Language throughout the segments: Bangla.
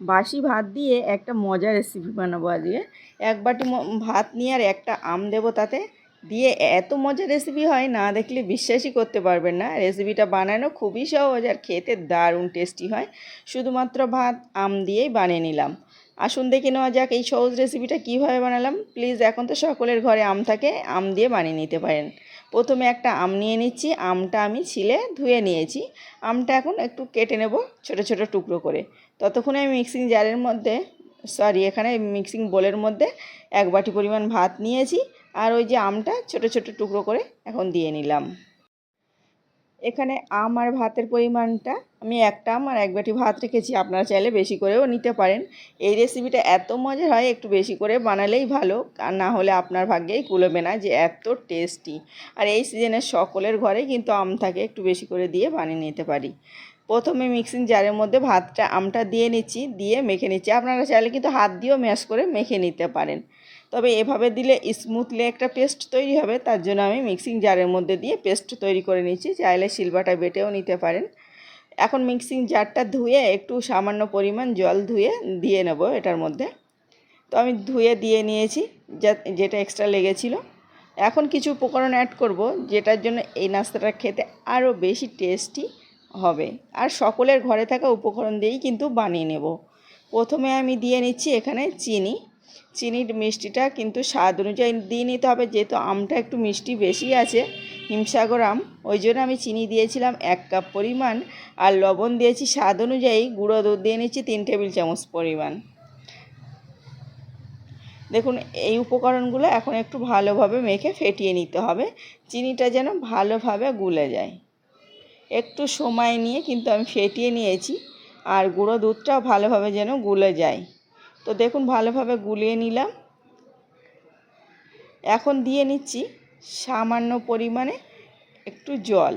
বাসি ভাত দিয়ে একটা মজার রেসিপি বানাবো আজকে। এক বাটি ভাত নিয়ে আর একটা আম দেবো তাতে। দিয়ে এত মজার রেসিপি হয়, না দেখলে বিশ্বাসই করতে পারবেন না। রেসিপিটা বানানো খুবই সহজ আর খেতে দারুণ টেস্টি হয়। শুধুমাত্র ভাত, আম দিয়েই বানিয়ে নিলাম। আসুন দেখে নেওয়া যাক এই সহজ রেসিপিটা কীভাবে বানালাম। প্লিজ এখন তো সকলের ঘরে আম থাকে, আম দিয়ে বানিয়ে নিতে পারেন। প্রথমে একটা আম নিয়ে নিচ্ছি। আমটা আমি ছিলে ধুয়ে নিয়েছি। আমটা এখন একটু কেটে নেব ছোট ছোট টুকরো করে। ততক্ষণে আমি মিক্সিং জারের মধ্যে সরি এখানে মিক্সিং বোলের মধ্যে এক বাটি পরিমাণ ভাত নিয়েছি আর ওই যে আমটা ছোট ছোট টুকরো করে এখন দিয়ে নিলাম। এখানে আম আর ভাতের পরিমাণটা, আমি একটা আম আর এক বাটি ভাত রেখেছি, আপনারা চাইলে বেশি করেও নিতে পারেন। এই রেসিপিটা এত মজার হয়, একটু বেশি করে বানালেই ভালো, আর না হলে আপনার ভাগ্যেই কুলোবে না যে এত টেস্টি আর এই সিজনে সকলের ঘরে কিন্তু আম থাকে, একটু বেশি করে দিয়ে বানিয়ে নিতে পারি। প্রথমে মিক্সিং জারের মধ্যে ভাতটা, আমটা দিয়ে নিচ্ছি, দিয়ে মেখে নিচ্ছি। আপনারা চাইলে কিন্তু হাত দিয়েও ম্যাশ করে মেখে নিতে পারেন। তবে এভাবে দিলে স্মুথলি একটা পেস্ট তৈরি হবে, তার জন্য আমি মিক্সিং জারের মধ্যে দিয়ে পেস্ট তৈরি করে নিচ্ছি। চাইলে শিলবাটা বেটেও নিতে পারেন। এখন মিক্সিং জারটা ধুয়ে একটু সামান্য পরিমাণ জল ধুয়ে দিয়ে নেব এটার মধ্যে। তো আমি ধুয়ে দিয়ে নিয়েছি যেটা এক্সট্রা লেগেছিলো। এখন কিছু উপকরণ অ্যাড করব, যেটার জন্য এই নাস্তাটা খেতে আরও বেশি টেস্টি হবে। আর সকলের ঘরে থাকা উপকরণ দিয়েই কিন্তু বানিয়ে নেব। প্রথমে আমি দিয়ে নিচ্ছি এখানে চিনি। চিনির মিষ্টিটা কিন্তু স্বাদ অনুযায়ী দিয়ে নিতে হবে, যেহেতু আমটা একটু মিষ্টি বেশি আছে, হিমসাগর আম। ওই জন্য আমি চিনি দিয়েছিলাম এক কাপ পরিমাণ আর লবণ দিয়েছি স্বাদ অনুযায়ী। গুঁড়ো দুধ দিয়ে নিচ্ছি তিন টেবিল চামচ পরিমাণ। দেখুন, এই উপকরণগুলো এখন একটু ভালোভাবে মেখে ফেটিয়ে নিতে হবে। চিনিটা যেন ভালোভাবে গুলে যায়। একটু সময় নিয়ে কিন্তু আমি ফেটিয়ে নিয়েছি। আর গুঁড়ো দুধটাও ভালোভাবে যেন গুলে যায়। তো দেখুন, ভালোভাবে গুলিয়ে নিলাম। এখন দিয়ে নিচ্ছি সামান্য পরিমাণে একটু জল।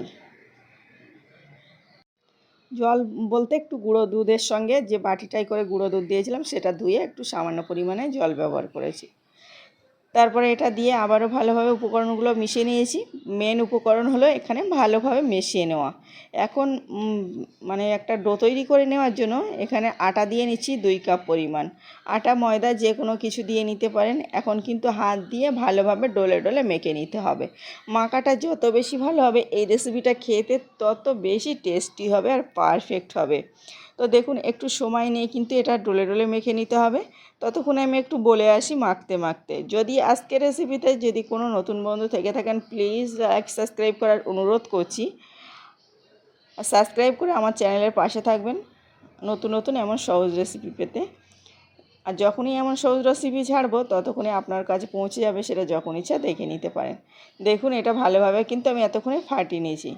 জল বলতে একটু গুঁড়ো দুধের সঙ্গে যে বাটিটাই করে গুঁড়ো দুধ দিয়েছিলাম, সেটা ধুয়ে একটু সামান্য পরিমাণে জল ব্যবহার করেছি। তারপরে এটা দিয়ে আবারও ভালোভাবে উপকরণগুলো মিশিয়ে নিয়েছি। মেন উপকরণ হলো এখানে ভালোভাবে মিশিয়ে নেওয়া। এখন মানে একটা ডো তৈরি করে নেওয়ার জন্য এখানে আটা দিয়ে নিচ্ছি দুই কাপ পরিমাণ। আটা, ময়দা যে কোনো কিছু দিয়ে নিতে পারেন। এখন কিন্তু হাত দিয়ে ভালোভাবে ডোলে ডলে মেখে নিতে হবে। মাখাটা যত বেশি ভালো হবে, এই রেসিপিটা খেতে তত বেশি টেস্টি হবে আর পারফেক্ট হবে। তো দেখুন, একটু সময় নিয়ে কিন্তু এটা ডোলে ডলে মেখে নিতে হবে। ততক্ষণে আমি একটু বলে আসি মাখতে মাখতে। যদি আজকের রেসিপিতে যদি কোনো নতুন বন্ধু থেকে থাকেন প্লিজ লাইক সাবস্ক্রাইব করার অনুরোধ করছি। সাবস্ক্রাইব করে আমার চ্যানেলের পাশে থাকবেন নতুন নতুন এমন সহজ রেসিপি পেতে। আর যখনই এমন সহজ রেসিপি ছাড়বো, ততক্ষণে আপনার কাছে পৌঁছে যাবে সেটা যখন ইচ্ছা দেখে নিতে পারেন। দেখুন, এটা ভালোভাবে কিন্তু আমি এতক্ষণে ফাটিয়ে নিয়েছি।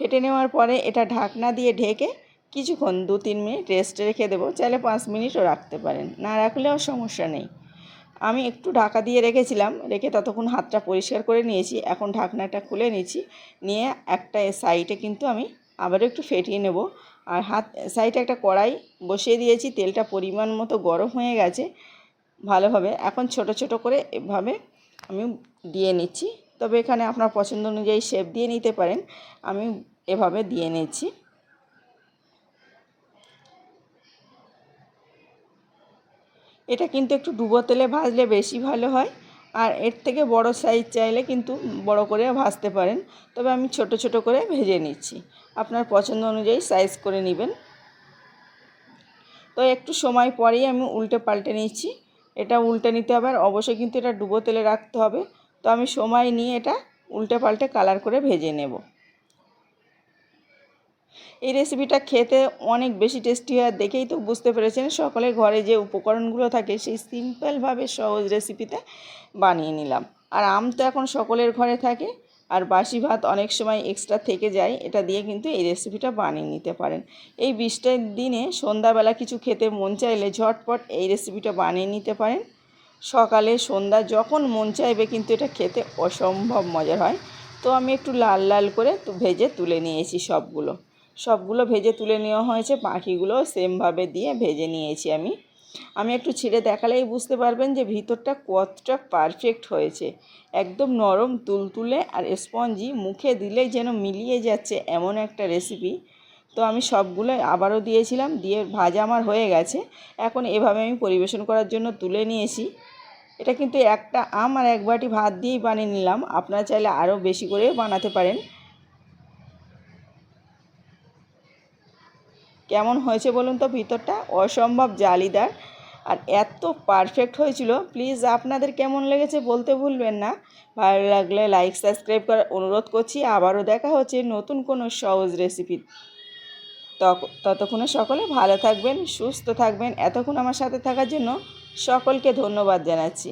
ফেটে নেওয়ার পরে এটা ঢাকনা দিয়ে ঢেকে কিছুক্ষণ দু তিন মিনিট রেস্টে রেখে দেবো। চাইলে পাঁচ মিনিটও রাখতে পারেন। না রাখলেও সমস্যা নেই। আমি একটু ঢাকা দিয়ে রেখেছিলাম। রেখে ততক্ষণ হাতটা পরিষ্কার করে নিয়েছি। এখন ঢাকনাটা খুলে নিয়েছি নিয়ে একটা সাইডে কিন্তু আমি আবারও একটু ফেটিয়ে নেব। আর হাত সাইডে একটা কড়াই বসিয়ে দিয়েছি। তেলটা পরিমাণ মতো গরম হয়ে গেছে ভালোভাবে। এখন ছোট ছোট করে এভাবে আমি দিয়ে নিচ্ছি। তবে এখানে আপনার পছন্দ অনুযায়ী শেপ দিয়ে নিতে পারেন। আমি এভাবে দিয়ে নিচ্ছি। এটা কিন্তু একটু ডুবো তেলে ভাজলে বেশি ভালো হয়। আর এর থেকে বড় সাইজ চাইলে কিন্তু বড় করে ভাজতে পারেন। তবে আমি ছোট ছোট করে ভেজে নিচ্ছি। আপনার পছন্দ অনুযায়ী সাইজ করে নেবেন। তো একটু সময় পরেই আমি উল্টে পাল্টে নিচ্ছি। এটা উল্টে নিতে হবে আর অবশ্যই কিন্তু এটা ডুবো তেলে রাখতে হবে। তো আমি সময় নিয়ে এটা উল্টে পাল্টে কালার করে ভেজে নেব। এই রেসিপিটা খেতে অনেক বেশি টেস্টি হয়, দেখেই তো বুঝতে পেরেছেন। সকলের ঘরে যে উপকরণগুলো থাকে, সেই সিম্পলভাবে সহজ রেসিপিতে বানিয়ে নিলাম। আর আম তো এখন সকলের ঘরে থাকে, আর বাসি ভাত অনেক সময় এক্সট্রা থেকে যায়, এটা দিয়ে কিন্তু এই রেসিপিটা বানিয়ে নিতে পারেন। এই বৃষ্টির দিনে সন্ধ্যাবেলা কিছু খেতে মন চাইলে ঝটপট এই রেসিপিটা বানিয়ে নিতে পারেন। সকালে সন্ধ্যা যখন মন চাইবে কিন্তু এটা খেতে অসম্ভব মজার হয়। তো আমি একটু লাল লাল করে ভেজে তুলে নিয়েছি সবগুলো। সবগুলো ভেজে তুলে নেওয়া হয়েছে। পাখিগুলো সেমভাবে দিয়ে ভেজে নিয়েছি আমি। আমি একটু ছিঁড়ে দেখালেই বুঝতে পারবেন যে ভিতরটা কতটা পারফেক্ট হয়েছে। একদম নরম, তুলতুলে আর স্পঞ্জি মুখে দিলেই যেন মিলিয়ে যাচ্ছে এমন একটা রেসিপি তো আমি সবগুলো আবারও দিয়েছিলাম, দিয়ে ভাজা আমার হয়ে গেছে। এখন এভাবে আমি পরিবেশন করার জন্য তুলে নিয়েছি। এটা কিন্তু একটা আম আর এক বাটি ভাত দিয়েই বানিয়ে নিলাম। আপনারা চাইলে আরও বেশি করে বানাতে পারেন। কেমন হয়েছে বলুন তো ভিতরটা? অসম্ভব জালিদার। আর এত পারফেক্ট হয়েছিল। প্লিজ আপনাদের কেমন লেগেছে বলতে ভুলবেন না। ভালো লাগলে লাইক সাবস্ক্রাইব করার অনুরোধ করছি। আবারও দেখা হচ্ছে নতুন কোনো সহজ রেসিপি ততক্ষণে সকলে ভালো থাকবেন, সুস্থ থাকবেন। এতক্ষণ আমার সাথে থাকার জন্য সকলকে ধন্যবাদ জানাচ্ছি।